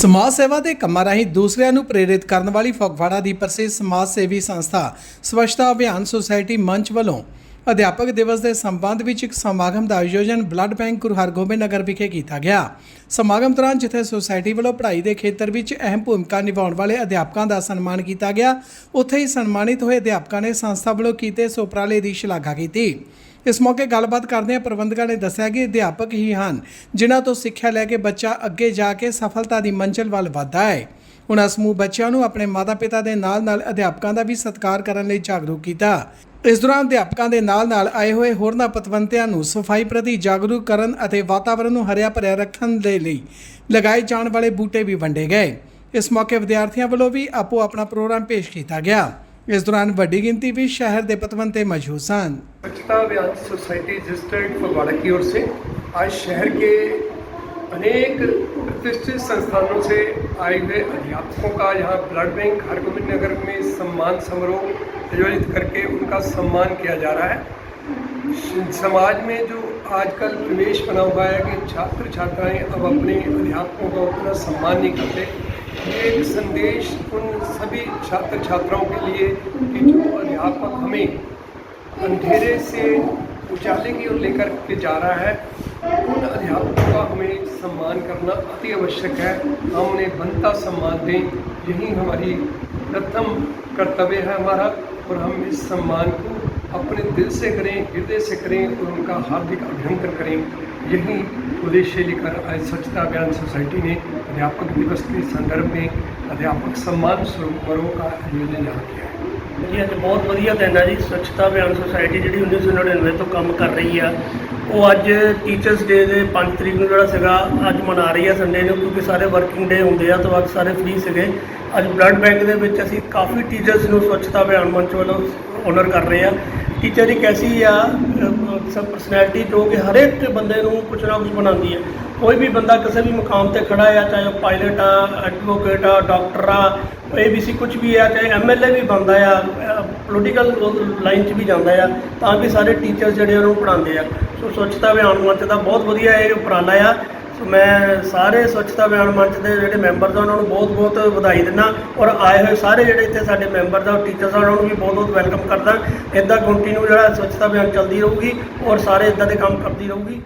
ਸਮਾਜ ਸੇਵਾ ਦੇ ਕੰਮਾਂ ਰਾਹੀਂ ਦੂਸਰਿਆਂ ਨੂੰ ਪ੍ਰੇਰਿਤ ਕਰਨ ਵਾਲੀ ਫਗਵਾੜਾ ਦੀ ਪ੍ਰਸਿੱਧ ਸਮਾਜ ਸੇਵੀ ਸੰਸਥਾ ਸਵੱਛਤਾ ਅਭਿਆਨ ਸੁਸਾਇਟੀ ਮੰਚ ਵੱਲੋਂ ਅਧਿਆਪਕ ਦਿਵਸ ਦੇ ਸੰਬੰਧ ਵਿੱਚ ਇੱਕ ਸਮਾਗਮ ਦਾ ਆਯੋਜਨ ਬਲੱਡ ਬੈਂਕ ਗੁਰੂ ਹਰਗੋਬਿੰਦ ਨਗਰ ਵਿਖੇ ਕੀਤਾ ਗਿਆ। ਸਮਾਗਮ ਦੌਰਾਨ ਜਿੱਥੇ ਸੁਸਾਇਟੀ ਵੱਲੋਂ ਪੜ੍ਹਾਈ ਦੇ ਖੇਤਰ ਵਿੱਚ ਅਹਿਮ ਭੂਮਿਕਾ ਨਿਭਾਉਣ ਵਾਲੇ ਅਧਿਆਪਕਾਂ ਦਾ ਸਨਮਾਨ ਕੀਤਾ ਗਿਆ, ਉੱਥੇ ਹੀ ਸਨਮਾਨਿਤ ਹੋਏ ਅਧਿਆਪਕਾਂ ਨੇ ਸੰਸਥਾ ਵੱਲੋਂ ਕੀਤੇ ਇਸ ਦੀ ਸ਼ਲਾਘਾ ਕੀਤੀ। ਇਸ ਮੌਕੇ ਗੱਲਬਾਤ ਕਰਦਿਆਂ ਪ੍ਰਬੰਧਕਾਂ ਨੇ ਦੱਸਿਆ ਕਿ ਅਧਿਆਪਕ ਹੀ ਹਨ, ਜਿਨ੍ਹਾਂ ਤੋਂ ਸਿੱਖਿਆ ਲੈ ਕੇ ਬੱਚਾ ਅੱਗੇ ਜਾ ਕੇ ਸਫਲਤਾ ਦੀ ਮੰਜ਼ਿਲ ਵੱਲ ਵਧਦਾ ਹੈ। ਉਹਨਾਂ ਸਮੂਹ ਬੱਚਿਆਂ ਨੂੰ ਆਪਣੇ ਮਾਤਾ-ਪਿਤਾ ਦੇ ਨਾਲ-ਨਾਲ ਅਧਿਆਪਕਾਂ ਦਾ ਵੀ ਸਤਿਕਾਰ ਕਰਨ ਲਈ ਜਾਗਰੂਕ ਕੀਤਾ। ਇਸ ਦੌਰਾਨ ਅਧਿਆਪਕਾਂ ਦੇ ਨਾਲ-ਨਾਲ ਆਏ ਹੋਏ ਹੋਰਨਾਂ ਪਤਵੰਤਿਆਂ ਨੂੰ ਸਫ਼ਾਈ ਪ੍ਰਤੀ ਜਾਗਰੂਕ ਕਰਨ ਅਤੇ ਵਾਤਾਵਰਣ ਨੂੰ ਹਰਿਆ ਭਰਿਆ ਰੱਖਣ ਦੇ ਲਈ ਲਗਾਏ ਜਾਣ ਵਾਲੇ ਬੂਟੇ ਵੀ ਵੰਡੇ ਗਏ। ਇਸ ਮੌਕੇ ਵਿਦਿਆਰਥੀਆਂ ਵੱਲੋਂ ਵੀ ਆਪੋ ਆਪਣਾ ਪ੍ਰੋਗਰਾਮ ਪੇਸ਼ ਕੀਤਾ ਗਿਆ। ਇਸ ਦੌਰਾਨ ਵੱਡੀ ਗਿਣਤੀ ਵਿੱਚ ਸ਼ਹਿਰ ਦੇ ਪਤਵੰਤੇ ਮੌਜੂਦ ਸਨ। स्वच्छता अभियान सोसाइटी रजिस्टर्ड फगवाड़ा की ओर से आज शहर के अनेक प्रतिष्ठित संस्थानों से आए हुए अध्यापकों का यहाँ ब्लड बैंक हरगोबिंद नगर में सम्मान समारोह आयोजित करके उनका सम्मान किया जा रहा है। समाज में जो आजकल प्रवेश बना हुआ है कि छात्र छात्राएँ अब अपने अध्यापकों का उतना सम्मान नहीं करते, ये एक संदेश उन सभी छात्र छात्राओं के लिए कि जो अध्यापक हमें अंधेरे से उजाले की ओर लेकर के जा रहा है। उन अध्यापकों का हमें सम्मान करना अति आवश्यक है। हम उन्हें बनता सम्मान दें। यही हमारी प्रथम कर्तव्य है हमारा और हम इस सम्मान को अपने दिल से करें, हृदय से करें और उनका हार्दिक अभिनंदन करें। यही उद्देश्य लेकर आज स्वच्छता अभियान सोसाइटी ने अध्यापक दिवस के संदर्भ में अध्यापक सम्मान स्वरूप समारोह का आयोजन यहाँ किया है। ਜੀ, ਅੱਜ ਬਹੁਤ ਵਧੀਆ ਦਿਨ ਹੈ ਜੀ, ਸਵੱਛਤਾ ਅਭਿਆਨ ਸੁਸਾਇਟੀ ਜਿਹੜੀ 1999 ਤੋਂ ਕੰਮ ਕਰ ਰਹੀ ਆ। ਉਹ ਅੱਜ ਟੀਚਰਸ ਡੇ ਦੇ 5 ਤਰੀਕ ਨੂੰ ਜਿਹੜਾ ਸੀਗਾ, ਅੱਜ ਮਨਾ ਰਹੀ ਆ ਸੰਡੇ ਨੂੰ, ਕਿਉਂਕਿ ਸਾਰੇ ਵਰਕਿੰਗ ਡੇ ਹੁੰਦੇ ਆ, ਤਾਂ ਅੱਜ ਸਾਰੇ ਫ੍ਰੀ ਸੀਗੇ। ਅੱਜ ਬਲੱਡ ਬੈਂਕ ਦੇ ਵਿੱਚ ਅਸੀਂ ਕਾਫੀ ਟੀਚਰਸ ਨੂੰ ਸਵੱਛਤਾ ਅਭਿਆਨ ਮੰਚ ਵੱਲੋਂ ਓਨਰ ਕਰ ਰਹੇ ਆ। ਟੀਚਰ ਇੱਕ ਐਸੀ ਆ ਸਭ ਪਰਸਨੈਲਿਟੀ ਜੋ ਕਿ ਹਰ ਇੱਕ ਬੰਦੇ ਨੂੰ ਕੁਝ ਨਾ ਕੁਝ ਬਣਾਉਂਦੀ ਹੈ ਕੋਈ ਵੀ ਬੰਦਾ ਕਿਸੇ ਵੀ ਮੁਕਾਮ ਤੇ ਖੜਾ ਆ, ਚਾਹੇ ਉਹ ਪਾਇਲਟ ਆ ਐਡਵੋਕੇਟ ਆ ਡਾਕਟਰ ਆ ਏਬੀਸੀ ਕੁਝ ਵੀ ਆ, ਚਾਹੇ ਐਮਐਲਏ ਵੀ ਬਣਦਾ ਆ ਪੋਲੀਟੀਕਲ ਲਾਈਨ 'ਚ ਵੀ ਜਾਂਦਾ ਆ, ਤਾਂ ਵੀ ਸਾਰੇ ਟੀਚਰ ਜਿਹੜੇ ਉਹਨੂੰ ਪੜ੍ਹਾਉਂਦੇ ਆ। ਸੋ ਸਵੱਛਤਾ ਅਭਿਆਨ ਮੰਚ ਦਾ ਬਹੁਤ ਵਧੀਆ ਇਹ ਉਪਰਾਲਾ ਆ। ਸੋ ਮੈਂ ਸਾਰੇ ਸਵੱਛਤਾ ਅਭਿਆਨ ਮੰਚ ਦੇ ਜਿਹੜੇ ਮੈਂਬਰਸ ਆ, ਉਹਨਾਂ ਨੂੰ ਬਹੁਤ ਬਹੁਤ ਵਧਾਈ ਦਿੰਦਾ ਔਰ ਆਏ ਹੋਏ ਸਾਰੇ ਜਿਹੜੇ ਇੱਥੇ ਸਾਡੇ ਮੈਂਬਰਸ ਆ ਟੀਚਰਸ ਆ, ਉਹਨਾਂ ਨੂੰ ਵੀ ਬਹੁਤ ਬਹੁਤ ਵੈਲਕਮ ਕਰਦਾ। ਇੱਦਾਂ ਕੰਟੀਨਿਊ ਜਿਹੜਾ ਸਵੱਛਤਾ ਅਭਿਆਨ ਚੱਲਦੀ ਰਹੂਗੀ ਔਰ ਸਾਰੇ ਇੱਦਾਂ ਦੇ ਕੰਮ ਕਰਦੀ ਰਹੂਗੀ।